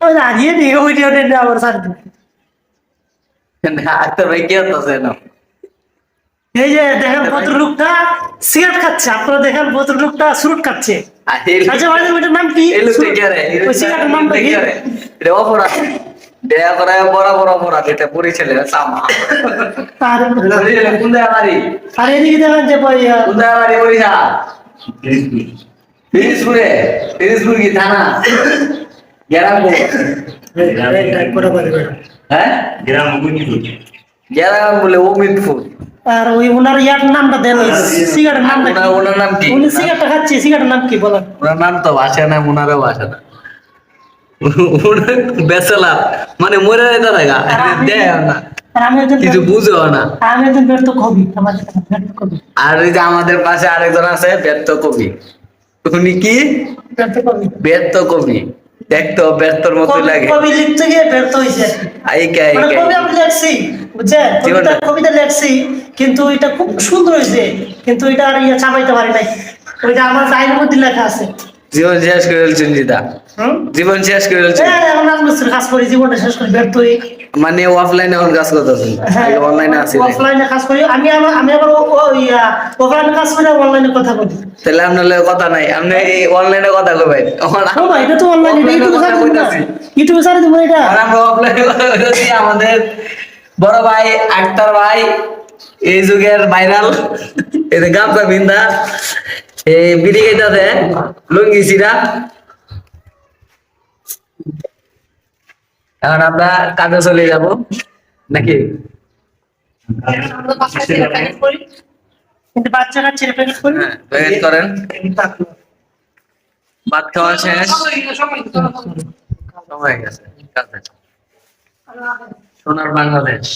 দাঁড়িয়ে নিয়ে ওই আবার না এই যে দেখেন ভদ্রলোকটা সিগারেট খাচ্ছে আপনারা দেখেন ভদ্রলোকটা সুরুট খাচ্ছে আচ্ছা ভাই ওইটার নাম কি এলু থেকে রে ওই সিগারেটের নামটা কি এটা অপরাধ দেয়া করায় বরাবর অপরাধ এটা পরিচলে সামা আর পরিচলে কোন দেয়া বাড়ি আর এদিকে দেখেন যে ভাই তিরিশপুরে তিরিশপুর কি থানা? এই, এই, এই। হ্যাঁ? গেরাম বলে অমিতপুর আর ওই ওনার ইয়ার নামটা দেন সিগারেটের নামটা ওনার ওনার নাম কি? উনি সিগারেটটা খাচ্ছে সিগারেটের নাম কি বলেন? ওনার নাম তো ভাষা না ওনারও ভাষা না বেসলা মানে মরে যেতে থাকা দেয় না। আর আমি একজন কিছু বুঝেও না। আমি একজন ব্যর্থ কবি আর ওই যে আমাদের পাশে আরেকজন আছে ব্যর্থ কবি। কি? ব্যর্থ কবি। দেখতো ব্যর্থর মতো লাগে। কবি লিখতে গিয়ে ব্যর্থ আইকা মানে আইকা কবি আমি লেখছি বুঝছেন কবিতা কবিতা লেখছি কিন্তু এটা খুব সুন্দর হয়েছে কিন্তু এটা আর ইয়ে চাপাইতে পারি নাই। ওইটা আমার মধ্যে লেখা আছে। জীবন শেষ করে ফেলছেন জিদা। জীবন শেষ করে ফেলছেন। হ্যাঁ, এখন কাজ করি জীবনটা শেষ করি ব্যর্থ হয়ে মানে অফলাইনে এখন কাজ করতেছেন? হ্যাঁ অনলাইনে আছে। অফলাইনে কাজ করি। আমি আমি আবার অফলাইনে কাজ করি অনলাইনে কথা বলি। তাহলে আপনার লগে কথা নাই আপনি এই অনলাইনে কথা কইবেন। আমার এটা তো অনলাইনে ইউটিউবে কথা ছাড়ি দিব না। কইতাছি। ইউটিউবে ছাড়ি দিব এটা। আর আমরা অফলাইনে কথা কইতেছি আমাদের বড় ভাই আক্তার ভাই এই যুগের ভাইরাল এই গামছা বিন্দা এই বিড়ি খাইতাছে লুঙ্গি সিরা এখন আমরা কাজে চলে যাব নাকি? কিন্তু বাচ্চা কাচ্চা প্যাকেট করি হ্যাঁ প্যাকেট করেন। ভাত খাওয়া শেষ। সময় গেছে সোনার বাংলাদেশ।